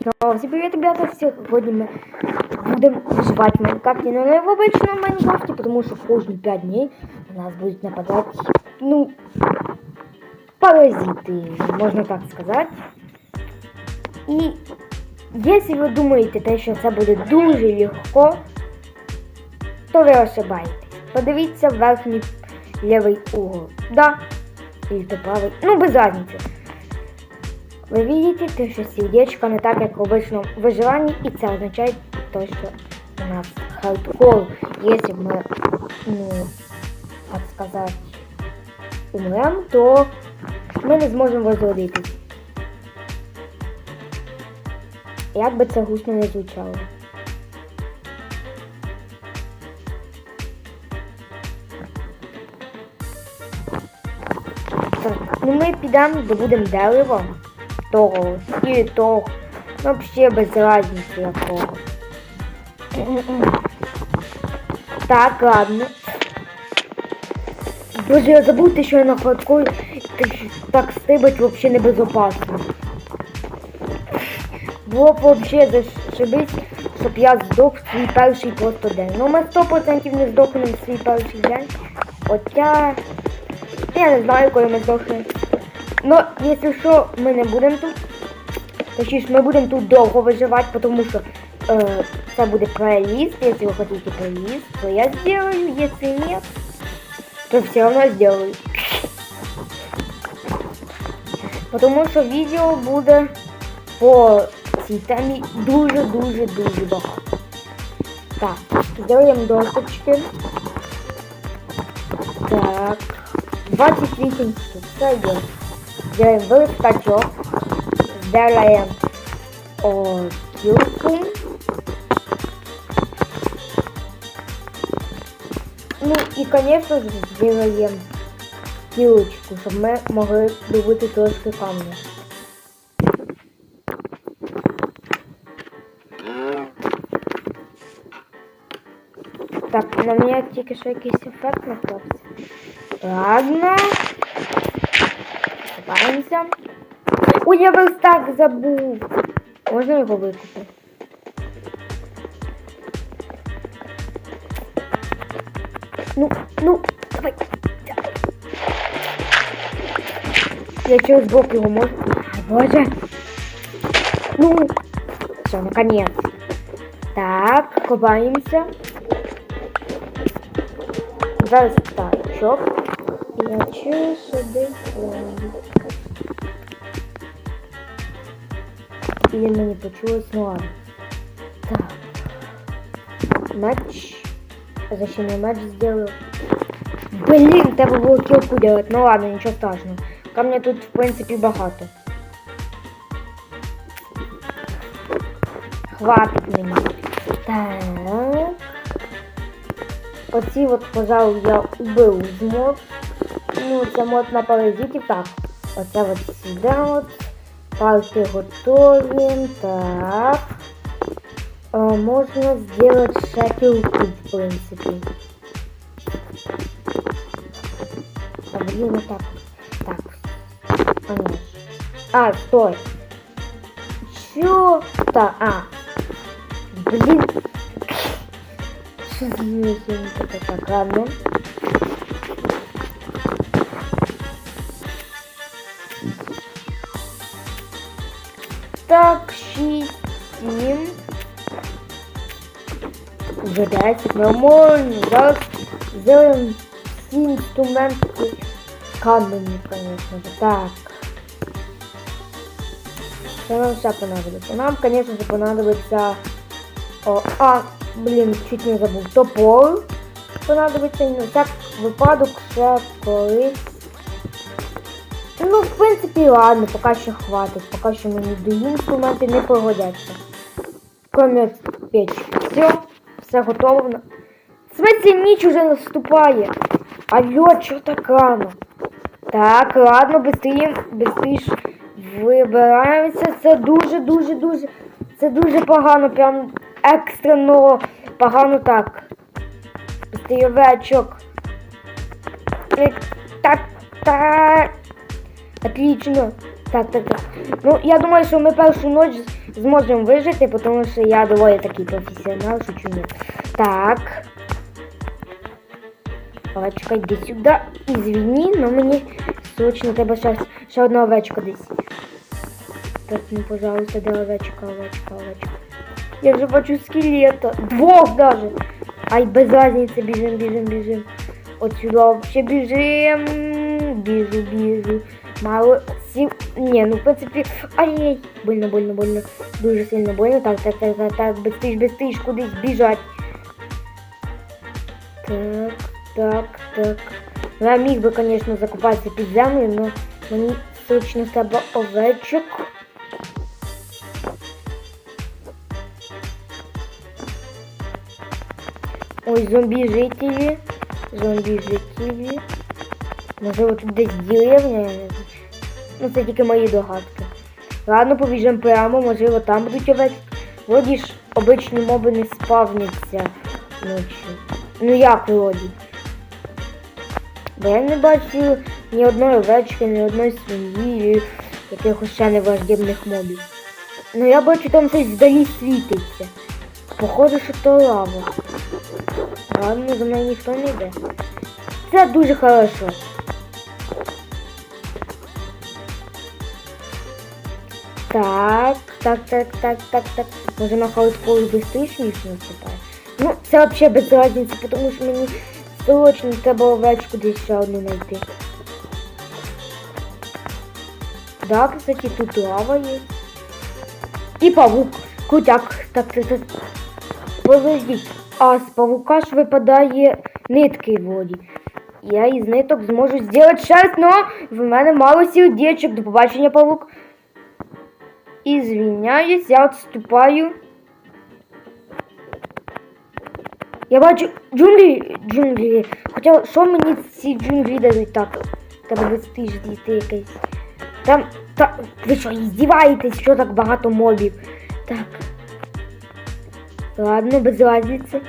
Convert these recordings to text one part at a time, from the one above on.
Знову всім привіт, ребята! Сьогодні ми будемо виживати в Майнкрафті, но не в обычном Майнкрафті, тому що кожні 5 днів на нас будуть нападати, ну, паразити, можна так сказати. І якщо ви думаєте, те, що це буде дуже легко, то ви ошибаєтесь. Подивіться в верхній лівий угол. Да, или то правий, ну без разницы. Ви видите, те, що сердечко не так, як в виживанні, і це означає то, що у нас хардкор. Якщо ми, ну, так сказати, умрем, то ми не зможемо возродитись. Як би це гучно не звучало. Так, ну ми підемо, добудемо дерево того і того. Ну, взагалі без разниці якого. Так, ладно. Боже, я забув те, що я на хардкорі так, стибать взагалі небезопасно. Було б взагалі зашибись, щоб я здох в свій перший просто день. Ну, ми 100% не здохнемо в свій перший день. Хоча... Я не знаю, коли ми здохнемо. Ну, якщо що, ми не будемо тут. Точніше, ми будемо тут довго виживати, тому що е, це буде плейлист. Якщо ви хочете плейлист, то я сделаю. Если нет, то все равно сделаю. Потому що відео буде по цій темі дуже-дуже-дуже багато. Так, сделаємо досточки. Так. 28 штук. Це є. Делаем верстачок. Сделаем о, кілку. Ну і, конечно же, сделаем кілочку, щоб ми могли добути трошки камня. Так, на мене тільки що якийсь ефект наклався. Ладно. Копаємося. Ой, я верстак забув. Можна його викупити? Ну, ну, давай. Я через бок його можу. Ай, Боже. Ну, все, наконец. Так, копаемся. Верстачок. Я чую сюди І мені почулось, ну ладно. Так. Меч. Зачем я меч сделаю? Блин, треба було кілку делать. Ну ладно, нічого страшного. Камня тут, в принципі, багато. Хватить мені. Так. Оці от, пожалуй, я убив з мод. Ну, це мод на паразитів. Так. Оце от сюди от. Палки готові. Так. А, можна зробити ще кілку, в принципі. А, блін, вот так. Так. А, ні. А, стой. Чё? Так, а. Блин. Что за это так, ладно. 10, нормально. Зараз сделаем всі інструменти камені, конечно. Так. Что нам сейчас понадобится? Нам, конечно же, понадобится... О, а, блин, чуть не забыл. Топор понадобится. Ну, так, випадок ще колись. Ну, в принципі, ладно, поки що хватить. Поки що мені другі інструменти не пригодяться. Кроме печки. Все, все готово. В смысле, ніч уже наступає. Алло, чого так рано? Так, ладно, быстрее, быстріше вибираємося. Це дуже, дуже, дуже. Це дуже погано, прям екстрено погано так. Быстрее, Так, так, так. Отлично. Так, так, так. Ну, я думаю, що ми першу ніч зможемо вижити, тому що я доволі такий професіонал, шучу ні. Так. Овечка, йди сюди. Ізвини, но мені срочно треба ще, ще одна овечка десь. Так, ну, пожалуйста, де овечка, овечка, овечка. Я вже бачу скелета. Двох даже. Ай, без разницы, бежим, бежим, бежим. От сюда вообще бежим. Біжу, біжу. Мало сил. Не, ну в принципі. Ай-яй. Больно, больно, больно. Дуже сильно больно. Так, так, так, так, так. Быстріш, быстріш, кудись біжать. Так, так, так. Я міг би, звісно, закупатися під землею, но мені срочно треба овечок. Ой, зомбі-жителі. Зомбі-жителі. Можливо, тут десь деревня, я не знаю. Ну, це тільки мої догадки. Ладно, побіжимо прямо, можливо, там будуть овечки. Вроді ж обичні моби не спавняться ночі. Ну як вроді? Бо я не бачу ні одної овечки, ні одної свині, якихось ще невраждебних мобів. Ну я бачу там щось вдалі світиться. Походу, що то лава. Ладно, за мною ніхто не йде. Це дуже хорошо. Так, так, так, так, так, так. Може на ніж наступає. Ну, це взагалі без разниці, тому що мені срочно треба овечку десь ще одну знайти. Да, кстати, тут лава є. І павук. Крутяк. Так, так, так. Подождіть. А з павука ж випадає нитки в воді. Я із ниток зможу зробити шерсть, но в мене мало сердечок. До побачення, павук. І звільняюсь, я відступаю. Я бачу джунглі, джунглі. Хоча що мені ці джунглі дають так? Треба вести ж дійти якийсь. Там, та, ви що, іздіваєтесь, що так багато мобів? Так. Ладно, без разниці.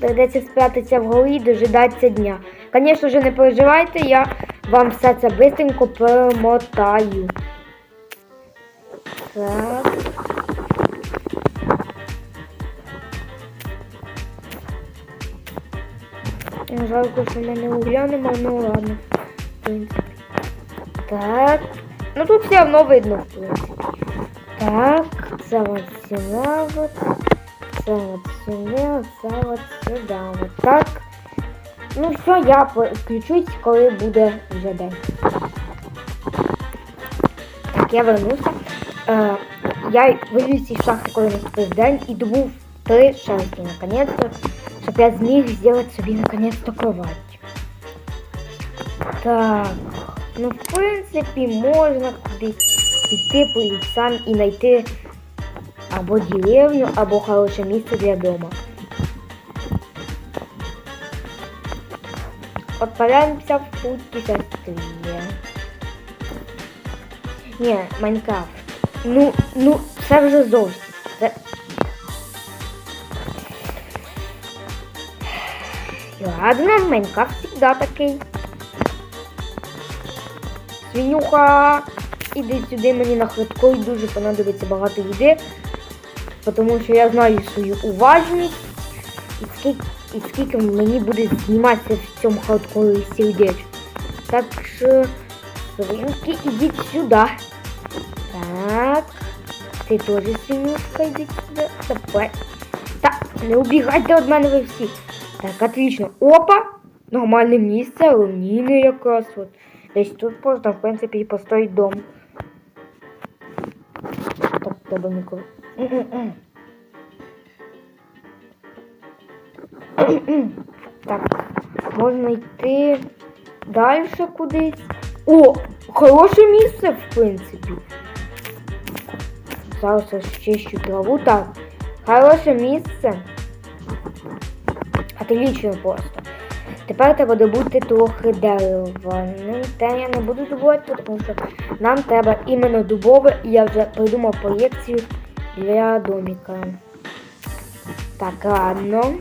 Доведеться спрятатися в горі і дожидатися дня. Звісно ж, не переживайте, я вам все це бистренько перемотаю. Так. Жалко, що в мене угля нема, ну ладно. Так. Ну тут все одно видно, в. Так, це от сюди, от. Це от сюди, це от сюди, от так. Ну все, я включусь, коли буде вже день. Так, я вернуся. Е, я вивіз із шахти, коли наступив день, і добув три шерсті, наконец-то, щоб я зміг зробити собі наконец-то кровать. Так, ну в принципі можна піти по лісам і знайти або деревню, або хороше місце для дома. Отправляемся в путешествие. Ні, Майнкрафт. Ну, ну, це вже зовсім. Це... Ладно, Майнкрафт всегда такий. Свинюха, іди сюди, мені на хвидкої дуже понадобиться багато їди. Тому що я знаю свою уважність і скільки, і скільки мені буде зніматися в цьому хардкорі сердеч. Так що, свинки, ідіть сюди. Так. Ти теж свинюшка, йди сюди. Давай. Так, не убігайте від мене ви всі. Так, отлично. Опа! Нормальне місце, рівніни якраз. От. Десь тут можна, в принципі, і построїть дом. Так, тебе ніколи. Так, можна йти далі кудись. О, хороше місце, в принципі. Зараз розчищу траву. Так, хороше місце. Отлично просто. Тепер треба добути трохи дерева. Ну, те я не буду добувати, тому що нам треба іменно дубове, і я вже придумав проєкцію для домика. Так, ладно.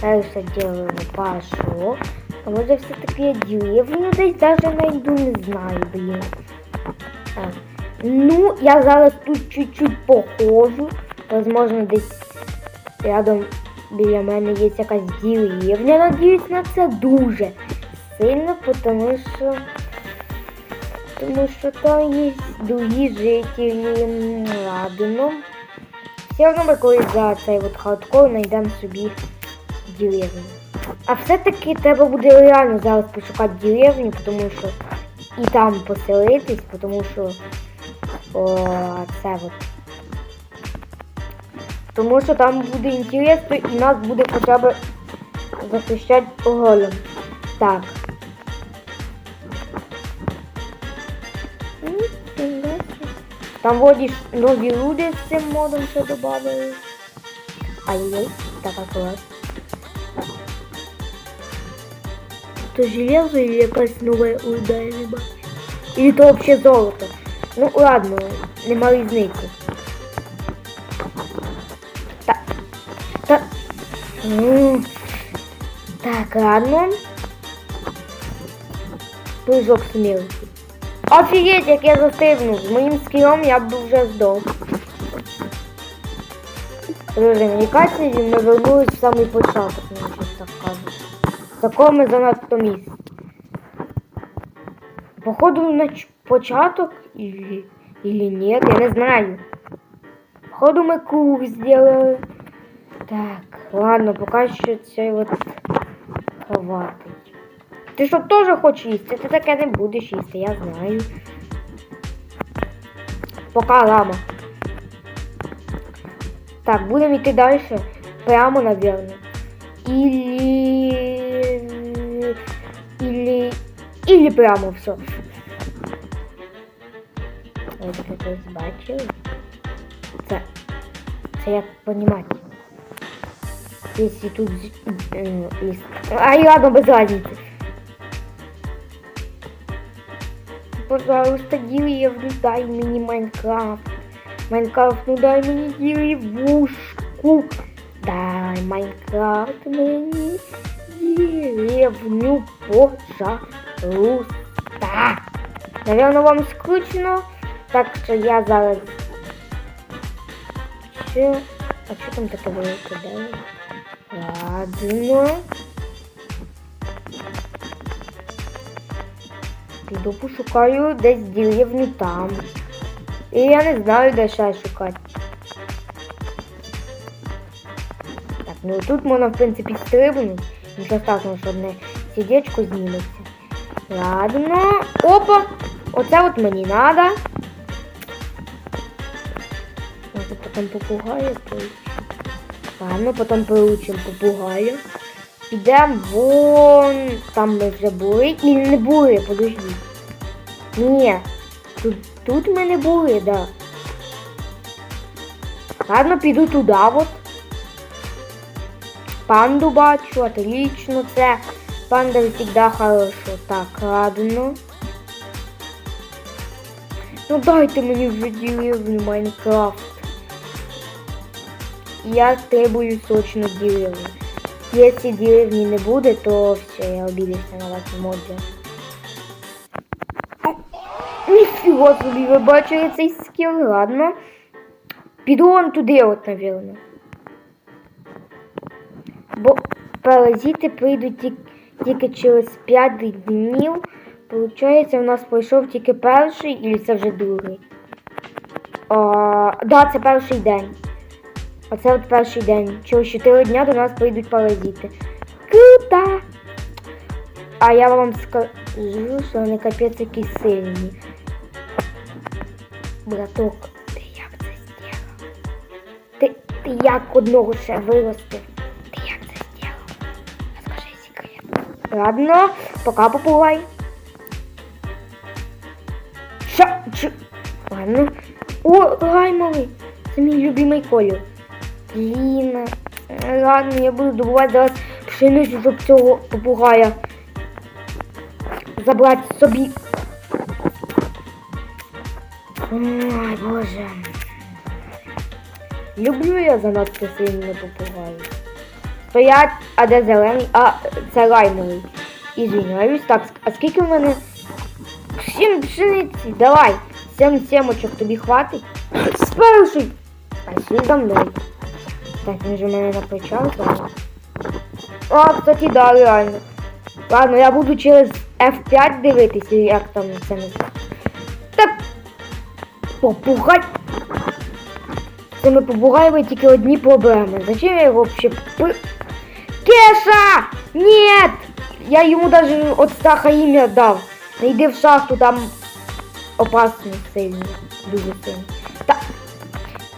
Перше дерево пошло. А може все-таки деревню десь даже найду, не знаю, блін. Ну, я зараз тут чуть-чуть походжу. Возможно, десь рядом біля мене є якась деревня. Надіюсь на це дуже сильно, тому що. Тому що там є другі жителі. Ладно. Все одно ми колись за цей от хардкор знайдемо собі деревню. А все-таки треба буде реально зараз пошукати деревню, тому що і там поселитись, тому що о, це от. Тому що там буде інтересно і нас буде хоча б захищати голем. Так. Там вроді нові люди з цим модом ще додали. Ай-яй, так аккурат. То железо или якась нова руда, я не. Или то вообще золото. Ну ладно, нема різниці. Так. Так. Так, ладно. Прыжок смерти. Офігеть, як я застрибнув. З моїм скілом я б вже здох. Мені кажеться, ми вернулись в самий початок, Такому занадто місць. Походу на початок или, или нет, я не знаю. Походу ми круг сделали. Так, ладно, поки що це от хватить. Ти що теж хочеш їсти? Ти таке не будеш їсти, я знаю. Пока лама. Так, будемо йти далі. Прямо, наверное. Или... Или... Или прямо все. Ви таке хтось бачили? Це... Це як понімати. Если тут... з- е, ліс. Ай, ладно, без разницы. Пожалуйста, деревню дай мені Майнкрафт. Майнкрафт, ну дай мені деревушку. Дай Майнкрафт мені деревню, пожалуйста. Наверно, вам скучно, так що я зараз... Що? А що там таке велике дерево? Ладно. Піду пошукаю десь деревню там. І я не знаю, де ще шукати. Так, ну тут можна, в принципі, стрибнути. Нічого страшного, що одне сідечко зніметься. Ладно. Опа! Оце от мені надо. Може потім попугая поучим. Ладно, потім поучим попугая. Підемо вон. Там ми вже були. І не були, подожди. Ні. Тут, тут ми не були, да. Ладно, піду туди от. Панду бачу, отлично, це панда всегда хорошо. Так, ладно. Ну дайте мені вже деревню Майнкрафт. Я требую срочно деревню. Если деревни не будет, то все, я обиделся на вас моді. Ніфіга собі, ви бачили цей скіл, ладно. Піду вон туди от, напевно. Бо паразити прийдуть ті- тільки через 5 днів. Получається, у нас пройшов тільки перший, і це вже другий. А, да, це перший день. Оце от перший день. Через 4 дня до нас прийдуть паразити. Круто! А я вам скажу, що вони капець які сильні. Браток, ти як це зробив? Ти, ти як одного ще виростив? Ладно, пока попугай. Ша, чу. Ладно. О, гаймовий. Це мій любимий колір. Блін. Ладно, я буду добувати зараз пшеницю, щоб цього попугая забрати собі. Ой, боже. Люблю я занадто сильно попугаю. Стоять, а де зелений? А, це лаймовий. І звільняюсь. Так, а скільки в мене? Сім пшениці. Давай. Сім сімочок тобі хватить. Перший. Пошли за мною. Так, він же мене напочав. А, кстати, да, реально. Ладно, я буду через F5 дивитися, як там це не Так. Попугай. З цими попугаями тільки одні проблеми. Зачем я його взагалі. Кеша! Нет! Я йому даже от страха ім'я дав. Не йди в шахту, там опасно сильно. Дуже сильно. Та...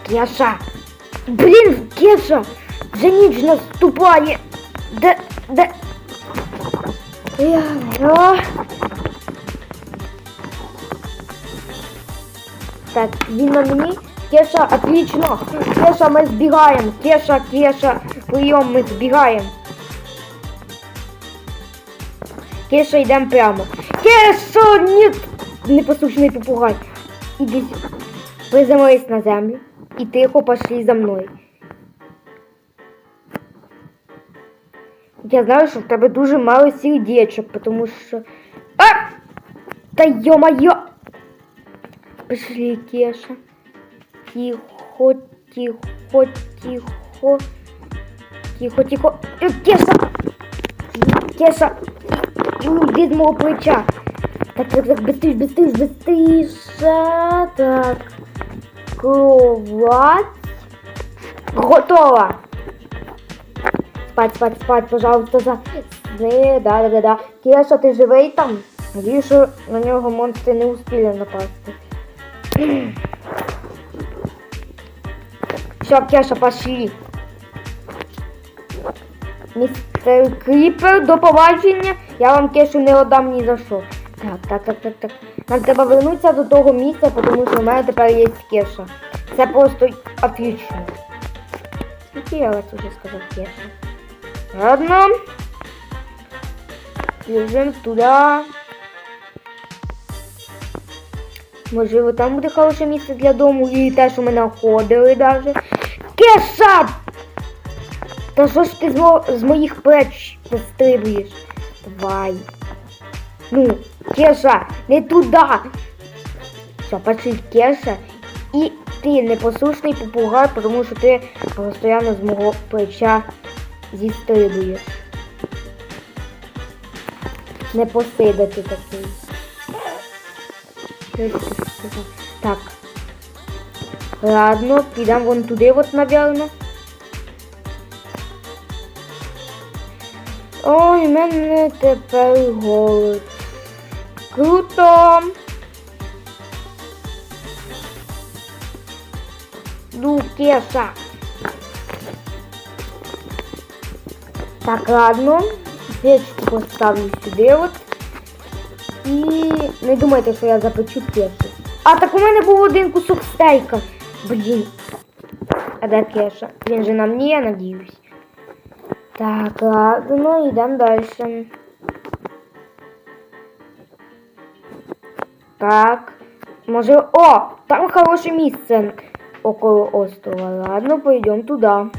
Кеша! Блін, Кеша! Вже ніч наступає! Де... де... Я... О. Так, він на мені. Кеша, отлично. Кеша, ми збігаємо. Кеша, Кеша, прийом, ми збігаємо. Кеша, йдемо прямо. Кеша, ні! Непослушний попугай. Іди. Приземлись на землю. І тихо пошли за мною. Я знаю, що в тебе дуже мало сердечок, тому що... А! Та ё-моё! Пошли, Кеша Тихо, тихо, тихо. Тихо, тихо. Э, Кеша! Кеша! Иди з мого плеча. Так, так, так, быстрее, быстрее, быстрее. Так. Кровать. Готово. Спать, спать, спать, пожалуйста, за... Е, Да, да, да, да. Кеша, ти живий там? Надіюсь, що на нього монстри не успіли напасти. Все, Кеша, пошли. Містер Кріпер, до побачення. Я вам кешу не отдам ні за що. Так, так, так, так, так. Нам треба вернутися до того місця, тому що в мене тепер є кеша. Це просто отлично. Скільки я вас уже сказав кеша? Ладно. Біжимо туди. Можливо, там буде хороше місце для дому і те, що ми знаходили даже. Кеша! Та що ж ти з, мо... з моїх плеч пострибуєш? Давай. Ну, Кеша, не туди. Все, пошли, Кеша. І ти непослушний попугай, тому що ти постійно з мого плеча зістрибуєш. Не посидати такий. Що ж сказав? Так. Ладно, підемо вон туди, от, напевно. Ой, в мене тепер голод. Круто. Кеша. Так, ладно. Печку поставлю сюди от. І не думайте, що я запечу кешу. А так у мене був один кусок стейка. Блін. А де кеша? Він же на мені, я надіюсь. Так, ладно, йдемо далі. Так. Може... О! Там хороше місце около острова. Ладно, пойдем туди.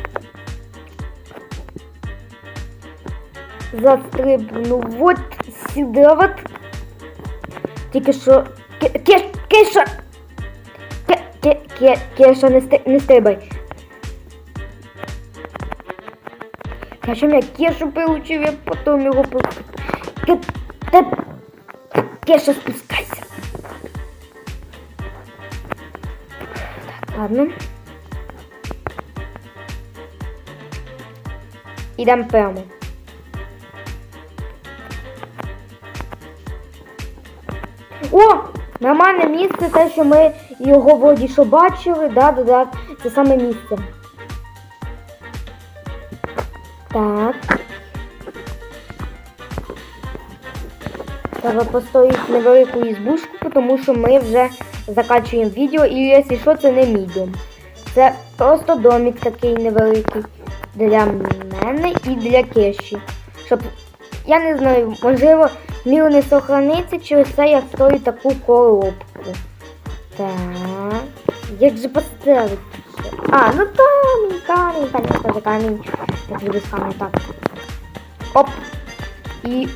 Застрибну вот сюди вот. Тільки що... Ке- Кеш... Кеша! Ке... Ке... Ке... Кеша, не, стрибай. Причем я Кешу получил, я потом Ке... Кеша, спускайся. Так, ладно. Ідемо прямо. О! Нормальне місце, те, що ми його вроді що бачили, да, да, да, це саме місце. Так. Треба построїти невелику ізбушку, тому що ми вже закачуємо відео, і якщо що, це не мій дом. Це просто домик такий невеликий для мене і для кеші. Щоб, я не знаю, можливо, мір не сохраниться, через це я строю таку коробку. Так. Як же поставити? А, ну камінь, камінь, конечно же камінь. Я люблю камінь, так. Оп. І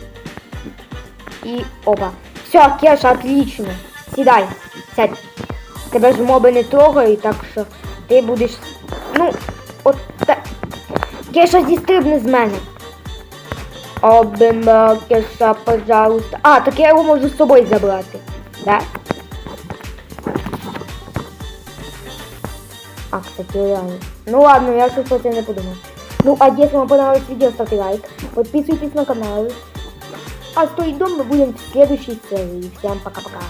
І опа. Все, Кеша, отлично. Сідай. Сядь. Тебе ж моби не трогають, так що ти будеш. Ну, от так. Кеша зістрибне з мене. Обима, Кеша, пожалуйста. А, так я його можу з собою забрати. Да? А, кстати, реально. Ну ладно, я сейчас про не подумал. Ну, а если вам понравилось видео, ставьте лайк, подписывайтесь на канал. А с той дом мы будем в следующей серии. Всем пока-пока.